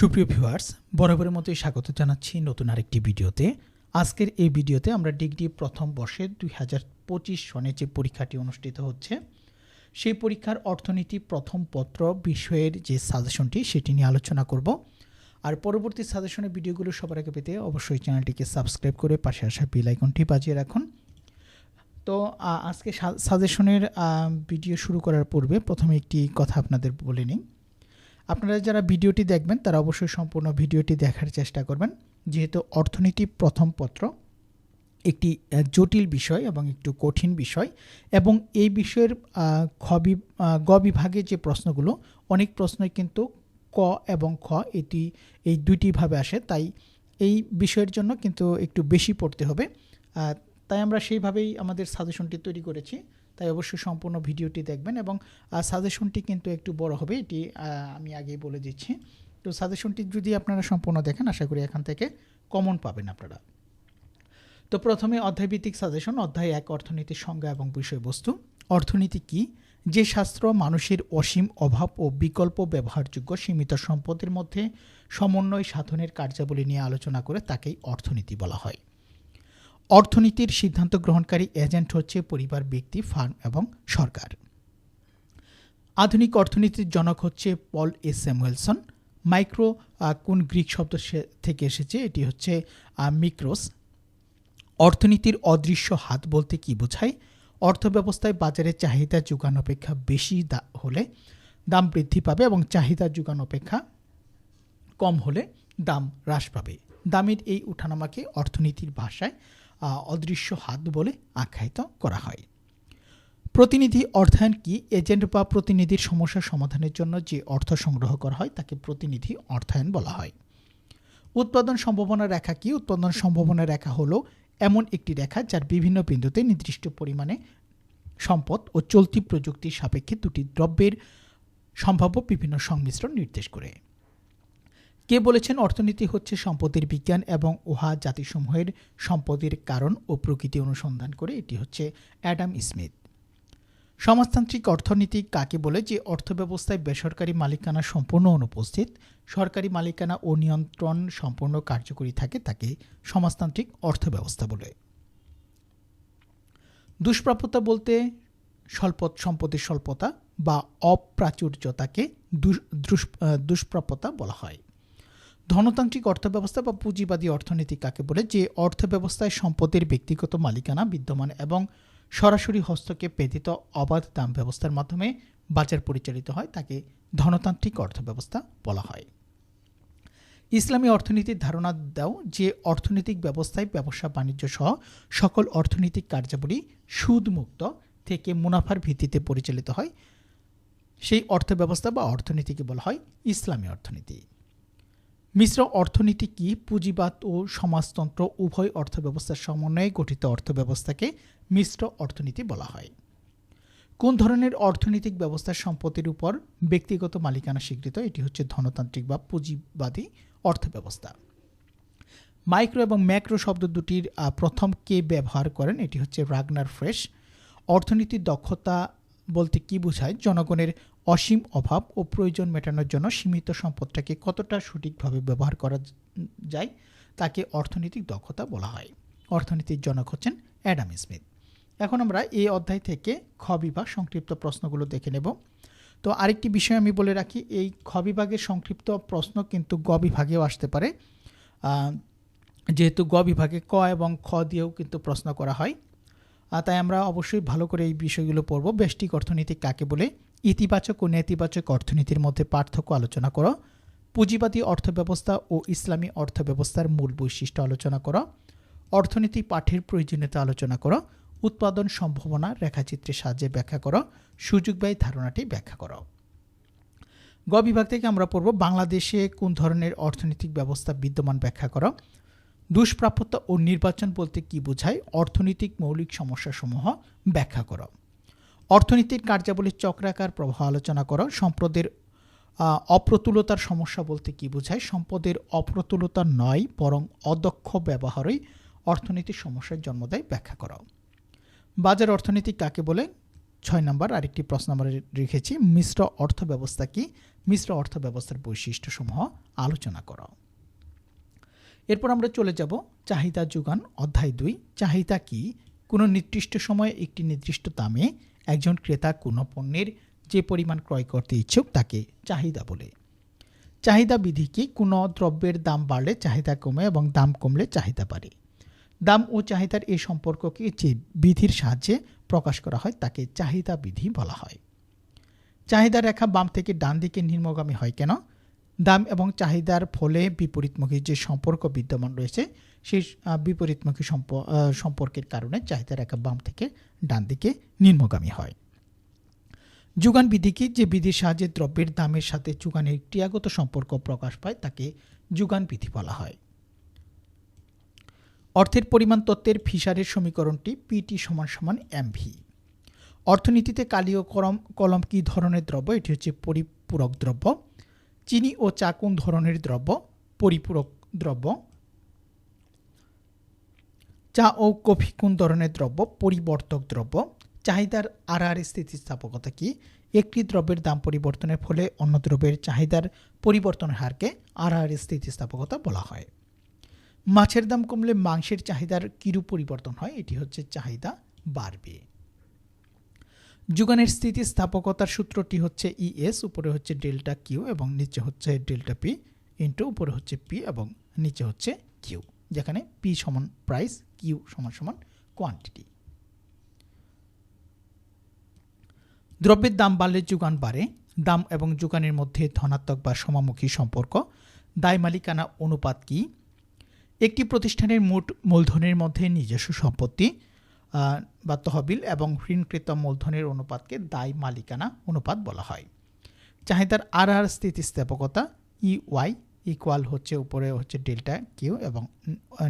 সুপ্রিয় ভিউয়ার্স বরাবরের মতোই স্বাগত জানাচ্ছি নতুন আরেকটি ভিডিওতে। আজকের এই ভিডিওতে আমরা ডিগ্রি প্রথম বর্ষের দুই হাজার পঁচিশ সনে যে পরীক্ষাটি অনুষ্ঠিত হচ্ছে, সেই পরীক্ষার অর্থনীতি প্রথম পত্র বিষয়ের যে সাজেশনটি সেটি নিয়ে আলোচনা করব। আর পরবর্তী সাজেশনের ভিডিওগুলো সবার আগে পেতে অবশ্যই চ্যানেলটিকে সাবস্ক্রাইব করে পাশে আসা বেল বাজিয়ে রাখুন। তো আজকে সাজেশনের ভিডিও শুরু করার পূর্বে প্রথমে একটি কথা আপনাদের বলে নিই। আপনারা যারা ভিডিওটি দেখবেন তারা অবশ্যই সম্পূর্ণ ভিডিওটি দেখার চেষ্টা করবেন। যেহেতু অর্থনীতি প্রথম পত্র একটি জটিল বিষয় এবং একটু কঠিন বিষয় এবং এই বিষয়ের আহ, খ বি- আহ, গ বিভাগে যে প্রশ্নগুলো অনেক প্রশ্নই কিন্তু ক এবং খ এটি এই দুইটি ভাবে আসে। তাই এই বিষয়ের জন্য কিন্তু একটু বেশি পড়তে হবে। তাই আমরা সেইভাবেই আমাদের সাজেশনটি তৈরি করেছি। তাই অবশ্যই সম্পূর্ণ ভিডিওটি দেখবেন এবং সাজেশনটি কিন্তু একটু বড় হবে, এটি আমি আগেই বলে দিচ্ছি। তো সাজেশনটি যদি আপনারা সম্পূর্ণ দেখেন, আশা করি এখান থেকে কমন পাবেন আপনারা। তো প্রথমে অধ্যায়ভিত্তিক সাজেশন অধ্যায় এক, অর্থনীতির সংজ্ঞা এবং বিষয়বস্তু। অর্থনীতি কি? যে শাস্ত্র মানুষের অসীম অভাব ও বিকল্প ব্যবহারযোগ্য সীমিত সম্পদের মধ্যে সমন্বয় সাধনের কার্যাবলী নিয়ে আলোচনা করে তাকেই অর্থনীতি বলা হয়। অর্থনীতির সিদ্ধান্ত গ্রহণকারী এজেন্ট হচ্ছে পরিবার, ব্যক্তি, ফার্ম এবং সরকার। আধুনিক অর্থনীতির জনক হচ্ছে পল এ স্যামুয়েলসন মাইক্রো কোন গ্রিক শব্দ থেকে এসেছে, এটি হচ্ছে মিক্রোস। অর্থনীতির অদৃশ্য হাত বলতে কি বোঝায়? অর্থব্যবস্থায় বাজারে চাহিদা যোগান অপেক্ষা বেশি হলে দাম বৃদ্ধি পাবে এবং চাহিদা যোগান অপেক্ষা কম হলে দাম হ্রাস পাবে। দামের এই উঠানামাকে অর্থনীতির ভাষায় অদৃশ্য হাত বলে আখ্যায়িত করা হয়। প্রতিনিধি অর্থায়ন কি? এজেন্ট বা প্রতিনিধির সমস্যা সমাধানের জন্য যে অর্থ সংগ্রহ করা হয়, তাকে প্রতিনিধি অর্থায়ন বলা হয়। উৎপাদন সম্ভাবনা রেখা কি? উৎপাদন সম্ভাবনা রেখা হলো এমন একটি রেখা যার বিভিন্ন বিন্দুতে নির্দিষ্ট পরিমাণে সম্পদ ও চলতি প্রযুক্তির সাপেক্ষে দুটি দ্রব্যের সম্ভাব্য বিভিন্ন সংমিশ্রণ নির্দেশ করে। কে বলেছেন অর্থনীতি হচ্ছে সম্পদের বিজ্ঞান এবং উহা জাতিসমূহের সম্পদের কারণ ও প্রকৃতি অনুসন্ধান করে? এটি হচ্ছে অ্যাডাম স্মিথ। সমাজতান্ত্রিক অর্থনীতি কাকে বলে? যে অর্থব্যবস্থায় বেসরকারি মালিকানা সম্পূর্ণ অনুপস্থিত, সরকারি মালিকানা ও নিয়ন্ত্রণ সম্পূর্ণ কার্যকরী থাকে তাকে সমাজতান্ত্রিক অর্থব্যবস্থা বলে। দুষ্প্রাপ্যতা বলতে স্বল্প সম্পদের স্বল্পতা বা অপ্রাচুর্যতাকে দুষ্প্রাপ্যতা বলা হয়। ধনতান্ত্রিক অর্থব্যবস্থা বা পুঁজিবাদী অর্থনীতি কাকে বলে? যে অর্থব্যবস্থায় সম্পদের ব্যক্তিগত মালিকানা বিদ্যমান এবং সরাসরি হস্তক্ষেপ ব্যতীত অবাধ দাম ব্যবস্থার মাধ্যমে বাজার পরিচালিত হয়, তাকে ধনতান্ত্রিক অর্থব্যবস্থা বলা হয়। ইসলামী অর্থনীতির ধারণা দাও যে অর্থনৈতিক ব্যবস্থায় ব্যবসা বাণিজ্য সহ সকল অর্থনৈতিক কার্যাবলী সুদমুক্ত থেকে মুনাফার ভিত্তিতে পরিচালিত হয়। সেই অর্থব্যবস্থা বা অর্থনীতিকে বলা হয় ইসলামী অর্থনীতি। মিশ্র অর্থনীতি কি পুঁজিবাদ ও সমাজতন্ত্র উভয় অর্থব্যবস্থার সমন্বয়ে গঠিত অর্থব্যবস্থাকে মিশ্র অর্থনীতি বলা হয়? কোন ধরনের অর্থনৈতিক ব্যবস্থার সম্পত্তির উপর ব্যক্তিগত মালিকানা স্বীকৃত? এটি হচ্ছে ধনতান্ত্রিক বা পুঁজিবাদী অর্থব্যবস্থা। মাইক্রো এবং ম্যাক্রো শব্দ দুটির প্রথম কে ব্যবহার করেন? এটি হচ্ছে রাগনার ফ্রেশ। অর্থনীতির দক্ষতা বলতে কি বোঝায়? জনগণের অসীম অভাব ও প্রয়োজন মেটানোর জন্য সীমিত সম্পদটাকে কতটা সঠিকভাবে ব্যবহার করা যায় তাকে অর্থনৈতিক দক্ষতা বলা হয়। অর্থনীতির জনক হচ্ছেন অ্যাডাম স্মিথ। এখন আমরা এই অধ্যায় থেকে খ বিভাগ সংক্ষিপ্ত প্রশ্নগুলো দেখে নেব। তো আরেকটি বিষয় আমি বলে রাখি, এই খ বিভাগের সংক্ষিপ্ত প্রশ্ন কিন্তু গ বিভাগেও আসতে পারে। যেহেতু গ বিভাগে ক এবং খ দিয়েও কিন্তু প্রশ্ন করা হয়। তাই আমরা অবশ্যই ভালো করে এই বিষয়গুলো পড়ব। ব্যষ্টিক অর্থনীতি কাকে বলে? ইতিবাচক ও নেতিবাচক অর্থনীতির মধ্যে পার্থক্য আলোচনা করো। পুঁজিবাদী অর্থব্যবস্থা ও ইসলামী অর্থব্যবস্থার মূল বৈশিষ্ট্য আলোচনা করো। অর্থনীতি পাঠের প্রয়োজনীয়তা আলোচনা করো। উৎপাদন সম্ভাবনা রেখাচিত্রের সাহায্যে ব্যাখ্যা করো। সুযোগ ব্যয় ধারণাটি ব্যাখ্যা করো। গ বিভাগ থেকে আমরা পড়ব, বাংলাদেশে কোন ধরনের অর্থনৈতিক ব্যবস্থা বিদ্যমান ব্যাখ্যা করো। দুষ্প্রাপ্যতা ও নির্বাচন বলতে কি বোঝায়? অর্থনৈতিক মৌলিক সমস্যাসমূহ ব্যাখ্যা করো। অর্থনীতির কার্যাবলীর চক্রাকার প্রবাহ আলোচনা করো। সম্পদের অপ্রতুলতার সমস্যা বলতে কি বোঝায়? সম্পদের অপ্রতুলতা নয়, বরং অদক্ষ ব্যবহারই অর্থনীতির সমস্যার জন্ম দেয়। ব্যাখ্যা করো। বাজার অর্থনীতি কাকে বলে? ছয় নম্বর, আরেকটি প্রশ্ন আমরা রেখেছি। মিশ্র অর্থ ব্যবস্থা কি? মিশ্র অর্থ ব্যবস্থার বৈশিষ্ট্যসমূহ আলোচনা করো। এরপর আমরা চলে যাব চাহিদা যোগান অধ্যায় দুই। চাহিদা কি? কোনো নির্দিষ্ট সময়ে একটি নির্দিষ্ট দামে একজন ক্রেতা কোনো পণ্যের যে পরিমাণ ক্রয় করতে ইচ্ছুক তাকে চাহিদা বলে। চাহিদা বিধি কি? কোনো দ্রব্যের দাম বাড়লে চাহিদা কমে এবং দাম কমলে চাহিদা বাড়ে। দাম ও চাহিদার এই সম্পর্ককে যে বিধির সাহায্যে প্রকাশ করা হয় তাকে চাহিদা বিধি বলা হয়। চাহিদা রেখা বাম থেকে ডান দিকে নিম্নগামী হয় কেন? দাম এবং চাহিদার ফলে বিপরীতমুখী যে সম্পর্ক বিদ্যমান রয়েছে সেই বিপরীতমুখী সম্প- সম্পর্কের কারণে চাহিদা রেখা বাম থেকে ডান দিকে নিম্নগামী হয়। যোগান বিধি কি যে বিধির সাহায্যে দ্রব্যের দামের সাথে যোগানের ক্রিয়াগত সম্পর্ক প্রকাশ পায়, তাকে যোগান বিধি বলা হয়। অর্থের পরিমাণ তত্ত্বের ফিশারের সমীকরণটি পিটি সমান সমান এমভি। অর্থনীতিতে কালি ও কলম কলম কী ধরনের দ্রব্য? এটি হচ্ছে পরিপূরক দ্রব্য। চিনি ও চা কোন ধরনের দ্রব্য? পরিপূরক দ্রব্য। চা ও কফি কোন ধরনের দ্রব্য? পরিবর্তক দ্রব্য। চাহিদার আর আর স্থিতিস্থাপকতা কি? একটি দ্রব্যের দাম পরিবর্তনের ফলে অন্য দ্রব্যের চাহিদার পরিবর্তনের হারকে আর আর স্থিতিস্থাপকতা বলা হয়। মাছের দাম কমলে মাংসের চাহিদার কিরূপ পরিবর্তন হয়? এটি হচ্ছে চাহিদা বাড়বে। যোগানের স্থিতিস্থাপকতার সূত্রটি হচ্ছে ইএস, উপরে হচ্ছে ডেল্টা কিউ এবং নিচে হচ্ছে ডেল্টা পি ইন্টু উপরে হচ্ছে পি এবং নিচে হচ্ছে কিউ। যেখানে পি সমান প্রাইস কিউ সমান সমান কোয়ান্টিটি দ্রব্যের দাম বাড়লে যোগান বাড়ে, দাম এবং যোগানের মধ্যে ধনাত্মক বা সমামুখী সম্পর্ক। দায় মালিকানা অনুপাত কি? একটি প্রতিষ্ঠানের মোট মূলধনের মধ্যে নিজস্ব সম্পত্তি বা তহবিল এবং ঋণকৃত মূলধনের অনুপাতকে দায় মালিকানা অনুপাত বলা হয়। চাহিদার আর আর স্থিতিস্থাপকতা ই ওয়াই ইকুয়াল হচ্ছে উপরে হচ্ছে ডেল্টা কিউ এবং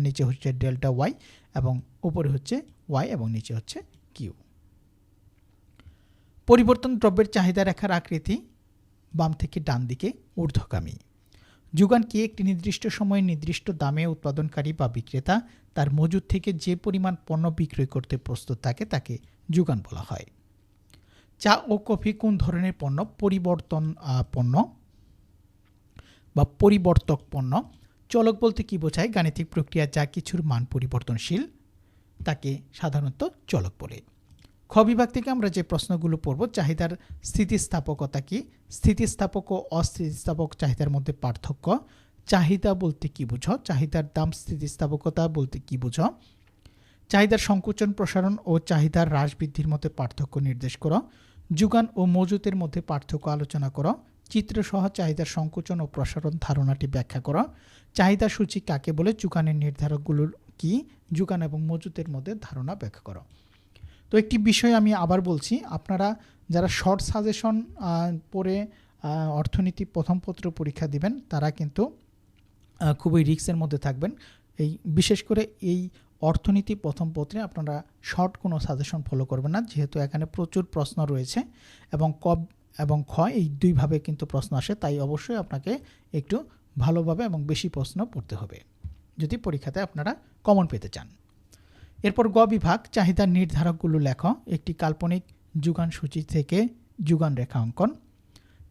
নিচে হচ্ছে ডেল্টা ওয়াই এবং উপরে হচ্ছে ওয়াই এবং নিচে হচ্ছে কিউ পরিবর্তন দ্রব্যের চাহিদা রেখার আকৃতি বাম থেকে ডান দিকে ঊর্ধ্বগামী। যোগান কি একটি নির্দিষ্ট সময়ে নির্দিষ্ট দামে উৎপাদনকারী বা বিক্রেতা তার মজুদ থেকে যে পরিমাণ পণ্য বিক্রয় করতে প্রস্তুত থাকে তাকে যোগান বলা হয়। চা ও কফি কোন ধরনের পণ্য? পরিবর্তন পণ্য বা পরিবর্তক পণ্য। চলক বলতে কি বোঝায়? গাণিতিক প্রক্রিয়া যা কিছুর মান পরিবর্তনশীল, তাকে সাধারণত চলক বলে। খ বিভাগ থেকে আমরা যে প্রশ্নগুলো পড়ব, চাহিদার স্থিতিস্থাপকতা কি? স্থিতিস্থাপক ও অস্থিতিস্থাপক চাহিদার মধ্যে পার্থক্য। চাহিদা বলতে কি বুঝো? চাহিদার দাম স্থিতিস্থাপকতা বলতে কি বুঝো? চাহিদার সংকোচন, প্রসারণ ও চাহিদার হ্রাস বৃদ্ধির মধ্যে পার্থক্য নির্দেশ করো। যোগান ও মজুতের মধ্যে পার্থক্য আলোচনা করো। চিত্রসহ চাহিদার সংকোচন ও প্রসারণ ধারণাটি ব্যাখ্যা করা। চাহিদা সূচি কাকে বলে? যোগানের নির্ধারকগুলো কি? যোগান এবং মজুতের মধ্যে ধারণা ব্যাখ্যা করা। তো একটি বিষয় আমি আবার বলছি, আপনারা যারা শর্ট সাজেশন পড়ে অর্থনীতি প্রথম পত্র পরীক্ষা দিবেন, তারা কিন্তু খুবই রিস্কের মধ্যে থাকবেন। এই বিশেষ করে এই অর্থনীতি প্রথম পত্রে আপনারা শর্ট কোনো সাজেশন ফলো করবেন না, যেহেতু এখানে প্রচুর প্রশ্ন রয়েছে এবং কব এবং খ এই দুইভাবে কিন্তু প্রশ্ন আসে, তাই অবশ্যই আপনাকে একটু ভালোভাবে এবং বেশি প্রশ্ন পড়তে হবে, যদি পরীক্ষাতে আপনারা কমন পেতে চান। এরপর গ বিভাগ চাহিদার নির্ধারকগুলো লেখ, একটি কাল্পনিক যুগান সূচি থেকে যুগান রেখা অঙ্কন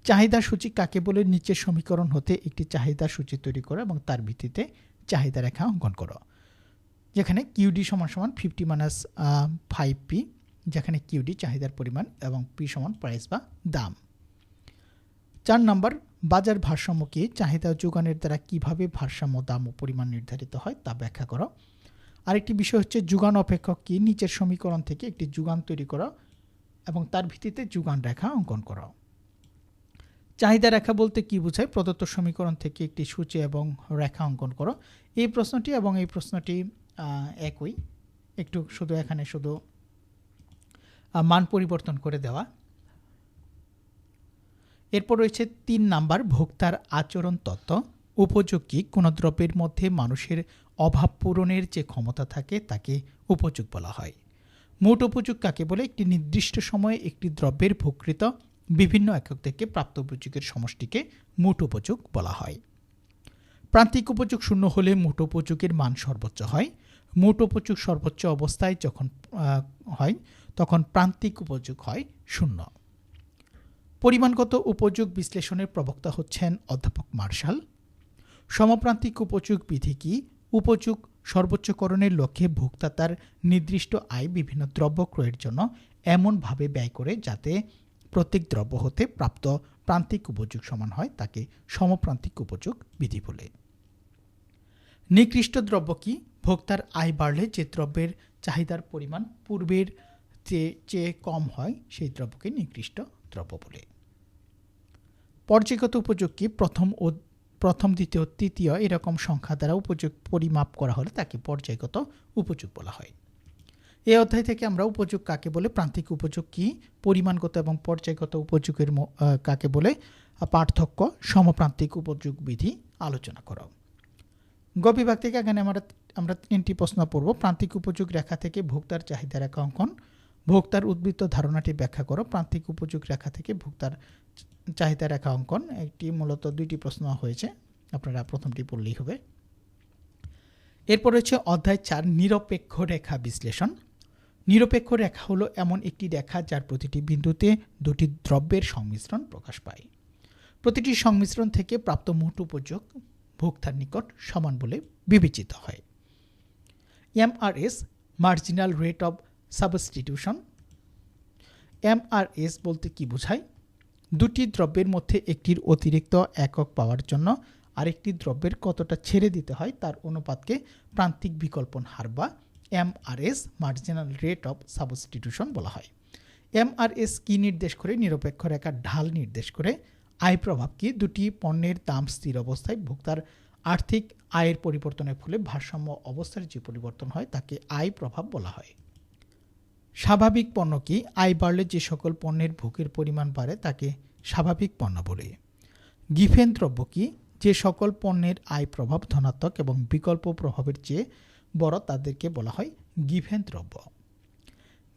চাহিদা সূচি কাকে বলে? নিচের সমীকরণ হতে একটি চাহিদা সূচি তৈরি করো এবং তার ভিত্তিতে চাহিদা রেখা অঙ্কন করো, যেখানে কিউডি সমান সমান ফিফটি মাইনাস ফাইভ পি যেখানে কিউডি চাহিদার পরিমাণ এবং পি সমান প্রাইস বা দাম। চার নম্বর, বাজার ভারসাম্য কি? চাহিদা যোগানের দ্বারা কীভাবে ভারসাম্য দাম ও পরিমাণ নির্ধারিত হয় তা ব্যাখ্যা করো। আরেকটি বিষয় হচ্ছে যুগান অপেক্ষক কি? নিচের সমীকরণ থেকে একটি যুগান তৈরি করো এবং তার ভিত্তিতে যুগান রেখা অঙ্কন করো। চাহিদা রেখা বলতে কি বোঝায়? প্রদত্ত সমীকরণ থেকে একটি সূচি এবং রেখা অঙ্কন করো। এই প্রশ্নটি এবং এই প্রশ্নটি একই। একটু শুধু এখানে শুধু মান পরিবর্তন করে দেওয়া। এরপর রয়েছে তিন নাম্বার, ভোক্তার আচরণ তত্ত্ব। উপযোগী কোনো দ্রব্যের মধ্যে মানুষের অভাব পূরণের যে ক্ষমতা থাকে, তাকে উপযোগ বলা হয়। মোট উপযোগ কাকে বলে? একটি নির্দিষ্ট সময়ে একটি দ্রব্যের ভোগকৃত বিভিন্ন একক থেকে প্রাপ্ত উপযোগের সমষ্টিকে মোট উপযোগ বলা হয়। প্রান্তিক উপযোগ শূন্য হলে মোট উপযোগের মান সর্বোচ্চ হয়। মোট উপযোগ সর্বোচ্চ অবস্থায় যখন হয় তখন প্রান্তিক উপযোগ হয় শূন্য। পরিমাণগত উপযোগ বিশ্লেষণের প্রবক্তা হচ্ছেন অধ্যাপক মার্শাল। সমপ্রান্তিক উপযোগ বিধি কি? উপযোগ সর্বোচ্চকরণের লক্ষ্যে ভোক্তা তার নির্দিষ্ট আয় বিভিন্ন দ্রব্য ক্রয়ের জন্য এমনভাবে ব্যয় করে যাতে প্রত্যেক দ্রব্য হতে প্রাপ্ত প্রান্তিক উপযোগ সমান হয় তাকে সমপ্রান্তিক উপযোগ বিধি বলে। নিকৃষ্ট দ্রব্য কি? ভোক্তার আয় বাড়লে যে দ্রব্যের চাহিদার পরিমাণ পূর্বের চেয়ে কম হয় সেই দ্রব্যকে নিকৃষ্ট দ্রব্য বলে। পর্যায়গত উপযোগ কি প্রথম ও প্রথম, দ্বিতীয়, তৃতীয় এরকম সংখ্যা দ্বারা উপযোগ পরিমাপ করা হলে তাকে পর্যায়গত উপযোগ বলা হয়। এই অধ্যায় থেকে আমরা উপযোগ কাকে বলে, প্রান্তিক উপযোগ কি, পরিমাণগত এবং পর্যায়গত উপযোগের কাকে বলে পার্থক্য, সমপ্রান্তিক উপযোগ বিধি আলোচনা করো। গ বিভাগ থেকে এখানে আমরা আমরা তিনটি প্রশ্ন পড়ব। প্রান্তিক উপযোগ রেখা থেকে ভোক্তার চাহিদা রেখা অঙ্কন ভোক্তার উদ্বৃত্ত ধারণাটি ব্যাখ্যা করো। প্রান্তিক উপযোগ রেখা থেকে ভোক্তার চাহিদা রেখা অঙ্কন। একটি মূলত দুইটি প্রশ্ন হয়েছে। আপনারা প্রথমটি পড়লেই হবে। এরপর হচ্ছে অধ্যায় চার, নিরপেক্ষ রেখা বিশ্লেষণ। নিরপেক্ষ রেখা হলো এমন একটি রেখা যার প্রতিটি বিন্দুতে দুটি দ্রব্যের সংমিশ্রণ প্রকাশ পায়। প্রতিটি সংমিশ্রণ থেকে প্রাপ্ত মোট উপযোগ ভোক্তার নিকট সমান বলে বিবেচিত হয়। MRS, marginal rate of substitution, MRS বলতে কি বোঝায়? দুটি দ্রব্যের মধ্যে একটির অতিরিক্ত একক পাওয়ার জন্য আরেকটি দ্রব্যের কতটা ছেড়ে দিতে হয় তার অনুপাতকে প্রান্তিক বিকল্পন হার বা MRS marginal rate of substitution বলা হয়। এমআরএস কি নির্দেশ করে? নিরপেক্ষ রেখার ঢাল নির্দেশ করে। আয় প্রভাব কি? দুটি পণ্যের দাম স্থির অবস্থায় ভোক্তার আর্থিক আয়ের পরিবর্তনের ফলে ভারসাম্য অবস্থার যে পরিবর্তন হয় তাকে আয় প্রভাব বলা হয়। স্বাভাবিক পণ্য কি? আয় বাড়লে যে সকল পণ্যের ভোগের পরিমাণ বাড়ে, তাকে স্বাভাবিক পণ্য বলে। গিফেন দ্রব্য কি? যে সকল পণ্যের আয় প্রভাব ধনাত্মক এবং বিকল্প প্রভাবের চেয়ে বড় তাদেরকে বলা হয় গিভেন দ্রব্য।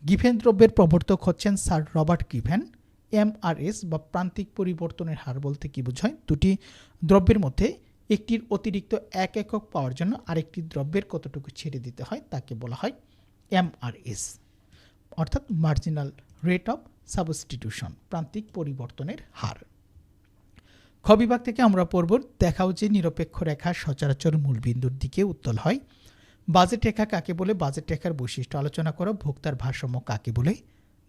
গিভেন দ্রব্যের প্রবর্তক হচ্ছেন স্যার রবার্ট গিভেন এমআরএস বা প্রান্তিক পরিবর্তনের হার বলতে কি বোঝায়? দুটি দ্রব্যের মধ্যে একটির অতিরিক্ত এক একক পাওয়ার জন্য আরেকটি দ্রব্যের কতটুকু ছেড়ে দিতে হয়, তাকে বলা হয় এমআরএস। অর্থাৎ মার্জিনাল রেট অফ সাবস্টিটিউশন প্রান্তিক পরিবর্তনের হার। খ বিভাগ থেকে আমরা পড়ব, দেখাও যে নিরপেক্ষ রেখা সচরাচর মূলবিন্দুর দিকে উত্তল হয়। বাজেট রেখা কাকে বলে? বাজেট রেখার বৈশিষ্ট্য আলোচনা করো, ভোক্তার ভারসাম্য কাকে বলে?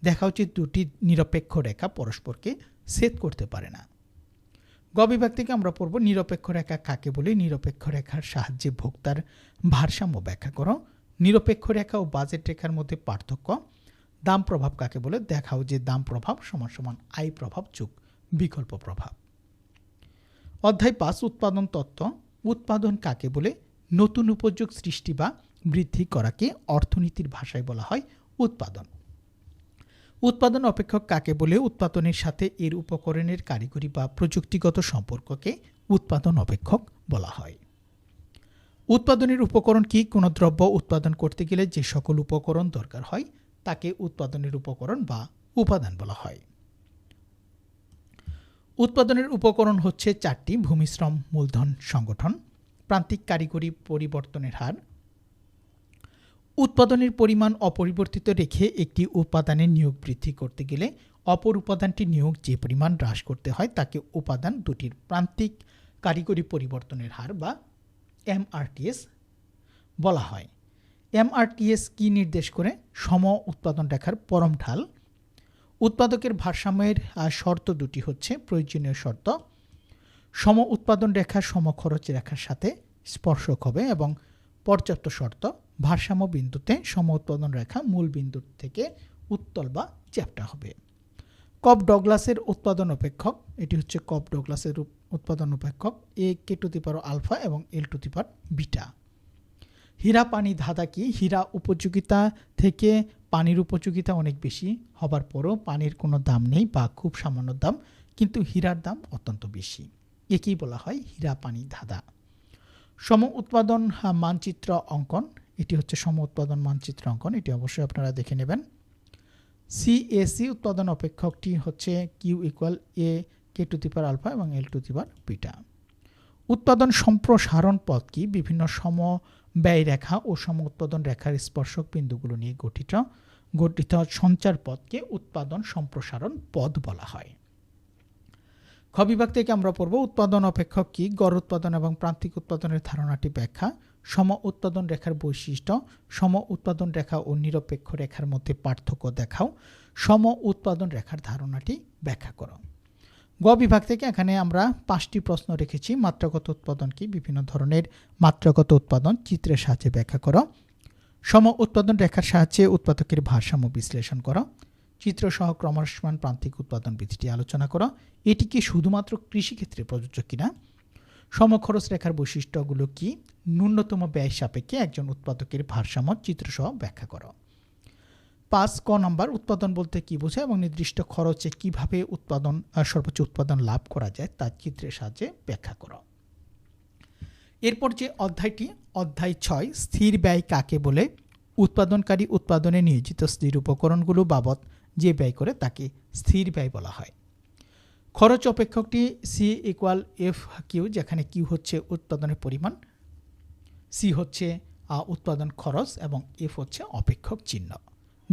দেখা উচিত দুটি নিরপেক্ষ রেখা পরস্পরকে সেট করতে পারে না। গ বিভাগ থেকে আমরা পড়ব, নিরপেক্ষ রেখা কাকে বলে? নিরপেক্ষ রেখার সাহায্যে ভোক্তার ভারসাম্য ব্যাখ্যা করো। নিরপেক্ষ রেখা ও বাজেট রেখার মধ্যে পার্থক্য দাম প্রভাব কাকে বলে? দেখাও যে দাম প্রভাব সমান সমান আয় প্রভাব যোগ বিকল্প প্রভাব। অধ্যায় পাঁচ, উৎপাদন তত্ত্ব। উৎপাদন কাকে বলে? নতুন উপযোগ সৃষ্টি বা বৃদ্ধি করাকে অর্থনীতির ভাষায় বলা হয় উৎপাদন। উৎপাদন অপেক্ষক কাকে বলে? উৎপাদনের সাথে এর উপকরণের কারিগরি বা প্রযুক্তিগত সম্পর্ককে উৎপাদন অপেক্ষক বলা হয়। উৎপাদনের উপকরণ কি? কোনো দ্রব্য উৎপাদন করতে গেলে যে সকল উপকরণ দরকার হয় তাকে উৎপাদনের উপকরণ বা উপাদান বলা হয়। উৎপাদনের উপকরণ হচ্ছে চারটি ভূমিশ্রম মূলধন সংগঠন, প্রান্তিক কারিগরি পরিবর্তনের হার, উৎপাদনের পরিমাণ অপরিবর্তিত রেখে একটি উপাদানের নিয়োগ বৃদ্ধি করতে গেলে অপর উপাদানটি নিয়োগ যে পরিমাণ হ্রাস করতে হয় তাকে উপাদান দুটির প্রান্তিক কারিগরি পরিবর্তনের হার বা এমআরটিএস বলা হয়। এমআরটিএস কি নির্দেশ করে? সম উৎপাদন রেখার পরম ঢাল। উৎপাদকের ভারসাম্যের শর্ত দুটি হচ্ছে, প্রয়োজনীয় শর্ত। সম উৎপাদন রেখা সম খরচ রেখার সাথে স্পর্শক হবে এবং পর্যাপ্ত শর্ত, ভারসাম্য বিন্দুতে সম উৎপাদন রেখা মূল বিন্দু থেকে উত্তল বা চ্যাপ্টা হবে। কপ ডগলাসের উৎপাদন অপেক্ষক, এটি হচ্ছে কপ ডগলাসের উৎপাদন অপেক্ষক, এ কে টু তিপার আলফা এবং এল টু তিপার বিটা। হীরা পানি ধাঁধা কি? হীরা উপযোগিতা থেকে পানির উপযোগিতা অনেক বেশি হবার পরও পানির কোনো দাম নেই বা খুব সামান্য দাম, কিন্তু হীরার দাম অত্যন্ত বেশি। একেই বলা হয় হীরা পানি ধাঁধা। সম উৎপাদন মানচিত্র অঙ্কন। এটি হচ্ছে সম উৎপাদন, মানচিত্র অঙ্কন। এটি অবশ্যই আপনারা দেখে নেবেন। সিএসি উৎপাদন অপেক্ষকটি হচ্ছে Q equal A K to the power alpha এবং এল টু তিপার বিটা উৎপাদন সম্প্রসারণ পথ কি? বিভিন্ন সম ব্যয় রেখা ও সম উৎপাদন রেখার স্পর্শক বিন্দুগুলো নিয়ে গঠিত। গঠিত সঞ্চার পথকে উৎপাদন সম্প্রসারণ পদ বলা হয়। খ বিভাগ থেকে আমরা পড়ব, উৎপাদন অপেক্ষক কি? গড় উৎপাদন এবং প্রান্তিক উৎপাদনের ধারণাটি ব্যাখ্যা। সম উৎপাদন রেখার বৈশিষ্ট্য, সম উৎপাদন রেখা ও নিরপেক্ষ রেখার মধ্যে পার্থক্য দেখাও। সম উৎপাদন রেখার ধারণাটি ব্যাখ্যা করো। গ বিভাগ থেকে এখানে আমরা পাঁচটি প্রশ্ন রেখেছি। মাত্রাগত উৎপাদন কি? বিভিন্ন ধরনের মাত্রাগত উৎপাদন চিত্রের সাহায্যে ব্যাখ্যা করো। সম উৎপাদন রেখার সাহায্যে উৎপাদকের ভারসাম্য বিশ্লেষণ করো। চিত্রসহ ক্রমশমান প্রান্তিক উৎপাদন বিধিটি আলোচনা করো। এটি কি শুধুমাত্র কৃষিক্ষেত্রে প্রযোজ্য কিনা? সমখরচ রেখার বৈশিষ্ট্যগুলো কি? ন্যূনতম ব্যয় সাপেক্ষে একজন উৎপাদকের ভারসাম্য চিত্রসহ ব্যাখ্যা করো। পাঁচ ক নম্বর উৎপাদন বলতে কি বোঝায় এবং নির্দিষ্ট খরচে কীভাবে উৎপাদন সর্বোচ্চ উৎপাদন লাভ করা যায় তা চিত্রের সাহায্যে ব্যাখ্যা করো। এরপর যে অধ্যায়টি, অধ্যায় ছয়, স্থির ব্যয় কাকে বলে? উৎপাদনকারী উৎপাদনে নিয়োজিত স্থির উপকরণগুলো বাবদ যে ব্যয় করে তাকে স্থির ব্যয় বলা হয়। খরচ অপেক্ষকটি সি ইকুয়াল এফ কিউ যেখানে কিউ হচ্ছে উৎপাদনের পরিমাণ সি হচ্ছে উৎপাদন খরচ এবং এফ হচ্ছে অপেক্ষক চিহ্ন।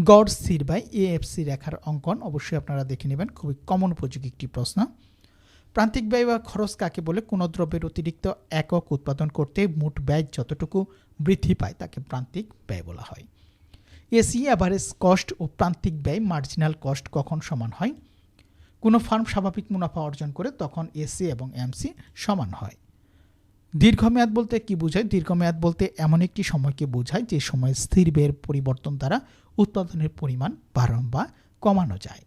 গড় স্থির বাই এএফসি রেখার অঙ্কন অবশ্যই আপনারা দেখে নেবেন, খুবই কমন উপযোগী একটি প্রশ্ন। প্রান্তিক ব্যয় বা খরচ কাকে বলে? কোনো দ্রব্যের অতিরিক্ত একক উৎপাদন করতে মোট ব্যয় যতটুকু বৃদ্ধি পায় তাকে প্রান্তিক ব্যয় বলা হয়। এসি অ্যাভারেজ কস্ট ও প্রান্তিক ব্যয় মার্জিনাল কস্ট কখন সমান হয়? কোনো ফার্ম স্বাভাবিক মুনাফা অর্জন করে তখন এসি এবং এমসি সমান হয়। দীর্ঘমেয়াদ বলতে কি বোঝায়? দীর্ঘমেয়াদ বলতে এমন একটি সময়কে বোঝায় যে সময় স্থির ব্যয়ের পরিবর্তন দ্বারা উৎপাদনের পরিমাণ বাড়ানো বা কমানো যায়।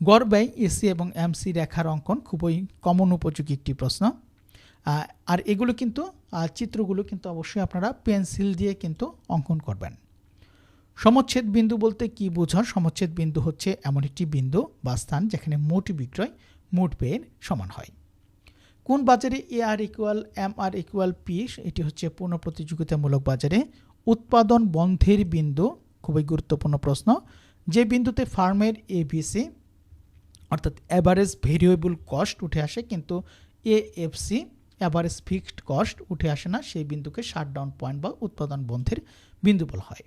গড় ব্যয়, এসি এবং এমসি রেখার অঙ্কন খুবই কমন উপযোগী একটি প্রশ্ন। আর এগুলো কিন্তু চিত্রগুলো কিন্তু অবশ্যই আপনারা পেন্সিল দিয়ে কিন্তু অঙ্কন করবেন। সমচ্ছেদ বিন্দু বলতে কি বোঝার সমচ্ছেদ বিন্দু হচ্ছে এমন একটি বিন্দু বা স্থান যেখানে মোট বিক্রয়, মোট ব্যয়ের সমান হয়। কোন বাজারে A R equal M R equal P এটি হচ্ছে পূর্ণ প্রতিযোগিতামূলক বাজারে? উৎপাদন বন্ধের বিন্দু, খুবই গুরুত্বপূর্ণ প্রশ্ন। যে বিন্দুতে ফার্মের এ এবিসি অর্থাৎ অ্যাভারেজ ভেরিয়েবল কস্ট উঠে আসে, কিন্তু AFC average fixed cost উঠে আসে না, সেই বিন্দুকে শাটডাউন পয়েন্ট বা উৎপাদন বন্ধের বিন্দু বলা হয়।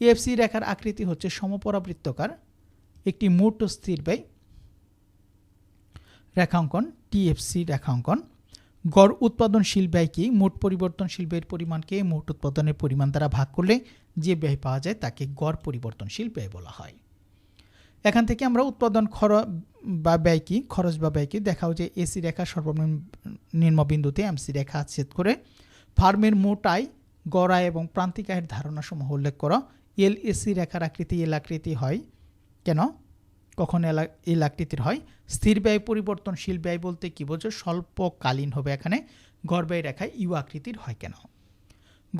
এফসি রেখার আকৃতি হচ্ছে সমপরাবৃত্তকার, একটি মোট স্থির ব্যয় রেখাঙ্কন, টিএফসি রেখাঙ্কন। গড় উৎপাদনশীল ব্যয় কি? মোট পরিবর্তনশীল ব্যয়ের পরিমাণকে মোট উৎপাদনের পরিমাণ দ্বারা ভাগ করলে যে ব্যয় পাওয়া যায় তাকে গড় পরিবর্তনশীল ব্যয় বলা হয়। এখান থেকে আমরা উৎপাদন খর, বা ব্যয় কি? খরচ বা ব্যয় কি? দেখাও যে এসি রেখা সর্বনিম্ন বিন্দুতে এমসি রেখা ছেদ করে ফার্মের মোট আয়, গড় আয় এবং প্রান্তিক আয়ের ধারণাসমূহ উল্লেখ করো। এল এসি রেখার আকৃতি এল আকৃতি হয় কেন? কখন এল আকৃতির হয়? স্থির ব্যয়, পরিবর্তনশীল ব্যয় বলতে কী বোঝো? স্বল্পকালীন হবে এখানে। গড় ব্যয় রেখায় ইউ আকৃতির হয় কেন?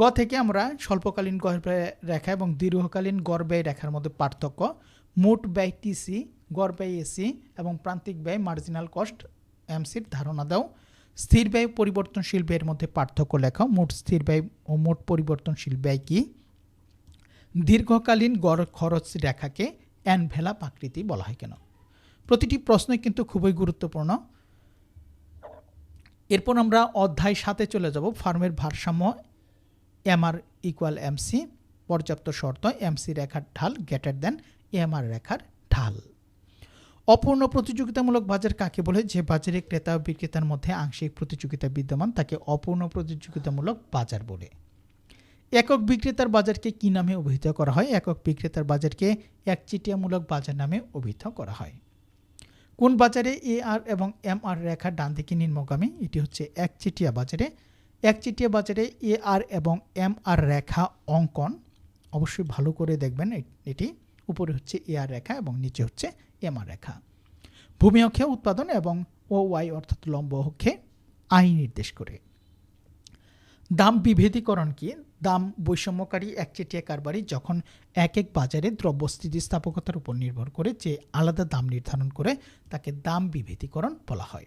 গ থেকে আমরা স্বল্পকালীন গড় ব্যয় রেখা এবং দীর্ঘকালীন গড় ব্যয় রেখার মধ্যে পার্থক্য। মোট ব্যয় টিসি গড় ব্যয় এসি এবং প্রান্তিক ব্যয় মার্জিনাল কস্ট এমসির ধারণা দাও। স্থির ব্যয়, পরিবর্তনশীল ব্যয়ের মধ্যে পার্থক্য লেখা। মোট স্থির ব্যয় ও মোট পরিবর্তনশীল ব্যয় কি? দীর্ঘকালীন গড় খরচ রেখাকে অ্যানভেলা আকৃতি বলা হয় কেন? প্রতিটি প্রশ্নই কিন্তু খুবই গুরুত্বপূর্ণ। এরপর আমরা অধ্যায় সাথে চলে যাব, ফার্মের ভারসাম্য, এম আর ইকুয়াল এমসি পর্যাপ্ত শর্ত এমসি রেখার ঢাল গ্রেটার দেন এম আর রেখার ঢাল। অপূর্ণ প্রতিযোগিতামূলক বাজার কাকে বলে? যে বাজারে ক্রেতা ও বিক্রেতার মধ্যে আংশিক প্রতিযোগিতা বিদ্যমান, তাকে অপূর্ণ প্রতিযোগিতামূলক বাজার বলে। একক বিক্রেতার বাজারকে কি নামে অভিহিত করা হয়? একক বিক্রেতার বাজারকে একচিটিয়ামূলক বাজার নামে অভিহিত করা হয়। কোন বাজারে এ আর এবং এম আর রেখা ডান দিকে নিম্নগামী? এটি হচ্ছে একচিটিয়া বাজারে। একচিটিয়া বাজারে এ আর এবং এম আর রেখা অঙ্কন। অবশ্যই ভালো করে দেখবেন এটি। উপরে হচ্ছে এ আর রেখা এবং নিচে হচ্ছে এম আর রেখা। ভূমি অক্ষে উৎপাদন এবং ও ওয়াই অর্থাৎ লম্ব অক্ষে আই নির্দেশ করে। দাম বিভেদীকরণ কি? দাম বৈষম্যকারী একচেটিয়া কারবারি যখন এক এক বাজারে দ্রব্য স্থিতিস্থাপকতার উপর নির্ভর করে যে আলাদা দাম নির্ধারণ করে তাকে দাম বিভেদীকরণ বলা হয়।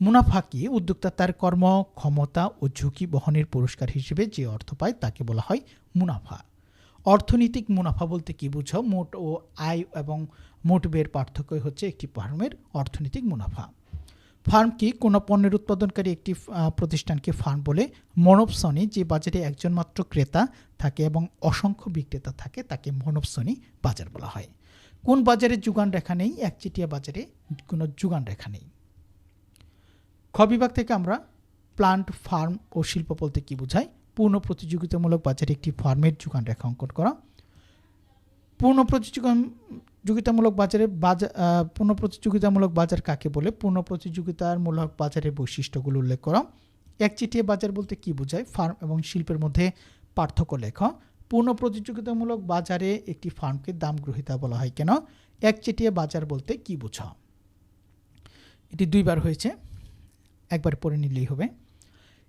মুনাফা কি? উদ্যোক্তা তার কর্ম, ক্ষমতা ও ঝুঁকি বহনের পুরস্কার হিসেবে যে অর্থ পায় তাকে বলা হয় মুনাফা। অর্থনৈতিক মুনাফা বলতে কি বুঝো? মোট ও আয় এবং মোট বের পার্থক্য হচ্ছে একটি ফার্মের অর্থনৈতিক মুনাফা। ফার্ম কি? কোনো পণ্যের উৎপাদনকারী একটি প্রতিষ্ঠানকে ফার্ম বলে। মনবসনি যে বাজারে একজন মাত্র ক্রেতা থাকে এবং অসংখ্য বিক্রেতা থাকে, তাকে মনবসনি বাজার বলা হয়। কোন বাজারে যোগান রেখা নেই? একচেটিয়া বাজারে কোনো যোগান রেখা নেই। খ বিভাগ থেকে আমরা প্লান্ট ফার্ম ও শিল্প বলতে কী বোঝায় পূর্ণ প্রতিযোগিতামূলক বাজারে একটি ফার্মের যোগান রেখা অঙ্কন করা। পূর্ণ প্রতিযোগিতামূলক বাজারে বাজার পূর্ণ প্রতিযোগিতামূলক বাজার কাকে বলে? পূর্ণ প্রতিযোগিতামূলক বাজারের বৈশিষ্ট্যগুলো উল্লেখ করা। একচেটিয়া বাজার বলতে কি বোঝায়? ফার্ম এবং শিল্পের মধ্যে পার্থক্য লেখ। পূর্ণ প্রতিযোগিতামূলক বাজারে একটি ফার্মকে দাম গ্রহিতা বলা হয় কেন? একচেটিয়া বাজার বলতে কি বোঝা? এটি দুইবার হয়েছে। একবার পরে নিলেই হবে।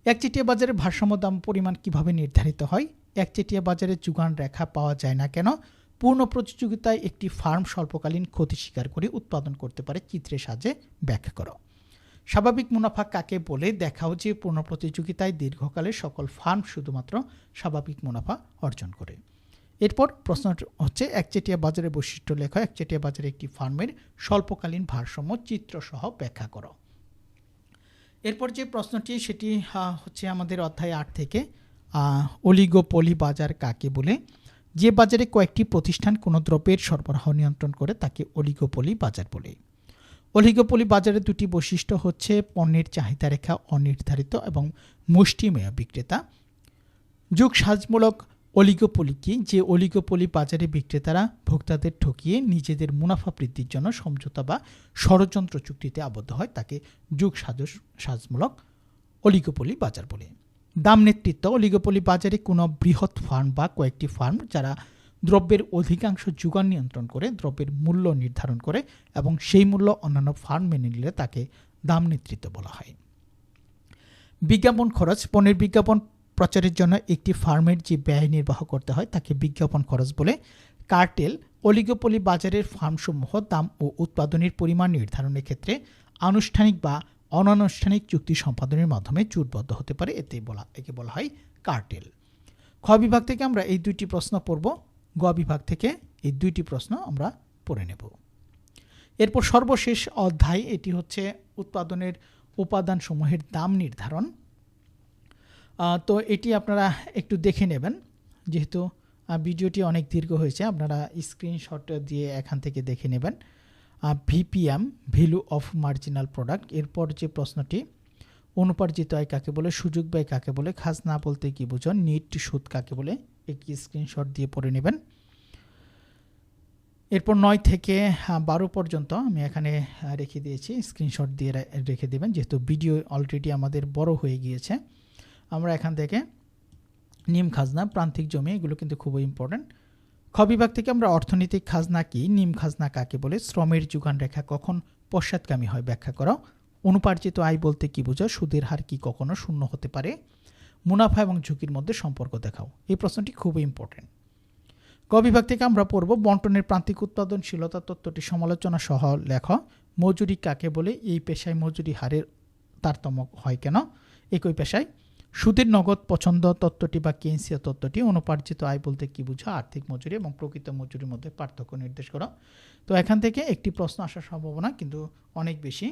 একচেটিয়া বাজারে ভারসাম্য দাম পরিমাণ কীভাবে নির্ধারিত হয়? একচেটিয়া বাজারে যোগান রেখা পাওয়া যায় না কেন? পূর্ণ প্রতিযোগিতায় একটি ফার্ম স্বল্পকালীন ক্ষতি স্বীকার করে উৎপাদন করতে পারে, চিত্রের সাহায্যে ব্যাখ্যা করো। স্বাভাবিক মুনাফা কাকে বলে দেখাও যে পূর্ণ প্রতিযোগিতায় দীর্ঘকালে সকল ফার্ম শুধুমাত্র স্বাভাবিক মুনাফা অর্জন করে। এরপর প্রশ্ন হচ্ছে, একচেটিয়া বাজারের বৈশিষ্ট্য লেখা। একচেটিয়া বাজারে একটি ফার্মের স্বল্পকালীন ভারসাম্য চিত্রসহ ব্যাখ্যা করো। এরপর যে প্রশ্নটি, সেটি হচ্ছে আমাদের অধ্যায় আট থেকে অলিগোপলি বাজার কাকে বলে? যে বাজারে কয়েকটি প্রতিষ্ঠান কোনো দ্রব্যের সরবরাহ নিয়ন্ত্রণ করে তাকে অলিগোপলি বাজার বলে। অলিগোপলি বাজারের দুটি বৈশিষ্ট্য হচ্ছে পণ্যের চাহিদা রেখা অনির্ধারিত এবং মুষ্টিমেয় বিক্রেতা। যুগ সাজমূলক অলিগোপলি কি যে অলিগোপলি বাজারে বিক্রেতারা ভোক্তাদের ঠকিয়ে নিজেদের মুনাফা বৃদ্ধির জন্য সমঝোতা বা ষড়যন্ত্র চুক্তিতে আবদ্ধ হয়, তাকে যুগ সাজ সাজমূলক অলিগোপলি বাজার বলে। দাম নেতৃত্ব অলিগোপলি বাজারে কোনো বৃহৎ ফার্ম বা কয়েকটি ফার্ম যারা দ্রব্যের অধিকাংশ যোগান নিয়ন্ত্রণ করে, দ্রব্যের মূল্য নির্ধারণ করে এবং সেই মূল্য অন্যান্য ফার্ম মেনে নিলে তাকে দাম নেতৃত্ব বলা হয়। বিজ্ঞাপন খরচ, পণ্যের বিজ্ঞাপন প্রচারের জন্য একটি ফার্মের যে ব্যয় নির্বাহ করতে হয় তাকে বিজ্ঞাপন খরচ বলে। কার্টেল অলিগোপলি বাজারের ফার্মসমূহ দাম ও উৎপাদনের পরিমাণ নির্ধারণের ক্ষেত্রে আনুষ্ঠানিক বা অনানুষ্ঠানিক চুক্তি সম্পাদনের মাধ্যমে জোটবদ্ধ হতে পারে এতে বলা, একে বলা হয় কার্টেল। খ বিভাগ থেকে আমরা এই দুইটি প্রশ্ন পড়ব। গ বিভাগ থেকে এই দুইটি প্রশ্ন আমরা পড়ে নেব। এরপর সর্বশেষ অধ্যায়, এটি হচ্ছে উৎপাদনের উপাদানসমূহের দাম নির্ধারণ। তো এটি আপনারা একটু দেখে নেবেন। যেহেতু ভিডিওটি অনেক দীর্ঘ হয়েছে, আপনারা স্ক্রিনশট দিয়ে এখান থেকে দেখে নেবেন। VPM value of marginal product এরপর যে প্রশ্নটি, অনুপার্জিত আয় কাকে বলে, সুযোগ ব্যয় কাকে বলে খাজনা বলতে কি বুঝুন নিট সুদ কাকে বলে, একটি স্ক্রিনশট দিয়ে পড়ে নেবেন। এরপর নয় থেকে বারো পর্যন্ত আমি এখানে রেখে দিয়েছি স্ক্রিনশট দিয়ে রেখে দেবেন, যেহেতু ভিডিও অলরেডি আমাদের বড় হয়ে গিয়েছে। আমরা এখান থেকে নিম, খাজনা, প্রান্তিক জমি, এগুলো কিন্তু খুবই ইম্পর্ট্যান্ট খ বিভাগ থেকে আমরা অর্থনৈতিক খাজনা কি, নিম খাজনা কাকে বলে, শ্রমের যোগান রেখা কখন পশ্চাৎগামী হয় ব্যাখ্যা করো অনুপার্জিত আয় বলতে কি বোঝো, সুদের হার কি কখনো শূন্য হতে পারে? মুনাফা এবং ঝুঁকির মধ্যে সম্পর্ক দেখাও। এই প্রশ্নটি খুবই ইম্পর্টেন্ট ক বিভাগ থেকে আমরা পড়ব বন্টনের প্রান্তিক উৎপাদনশীলতা তত্ত্বটি সমালোচনা সহ লেখ, মজুরি কাকে বলে, এই পেশায় মজুরি হারের তারতম্য হয় কেন? একই পেশায় সুদের নগদ পছন্দ তত্ত্বটি বা কেন্সিয়া তত্ত্বটি অনুপার্জিত আয় বলতে কি বুঝো? আর্থিক মজুরি এবং প্রকৃত মজুরির মধ্যে পার্থক্য নির্দেশ করো। তো এখান থেকে একটি প্রশ্ন আসার সম্ভাবনা কিন্তু অনেক বেশি।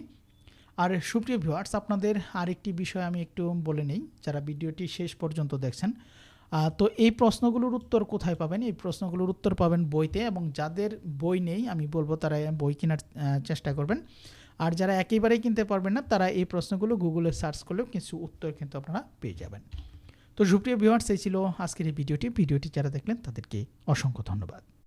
আর সুপ্রিয় ভিউয়ার্স আপনাদের আরেকটি বিষয় আমি একটু বলে নেই, যারা ভিডিওটি শেষ পর্যন্ত দেখছেন। তো এই প্রশ্নগুলোর উত্তর কোথায় পাবেন? এই প্রশ্নগুলোর উত্তর পাবেন বইতে এবং যাদের বই নেই, আমি বলব তারা বই কেনার চেষ্টা করবেন। আর যারা একেবারেই কিনতে পারবেন না, তারা এই প্রশ্নগুলো গুগলে সার্চ করলেও কিছু উত্তর কিন্তু আপনারা পেয়ে যাবেন। তো সুপ্রিয় ভিউয়ার্স এই ছিল আজকের এই ভিডিওটি। ভিডিওটি যারা দেখলেন, তাদেরকে অসংখ্য ধন্যবাদ।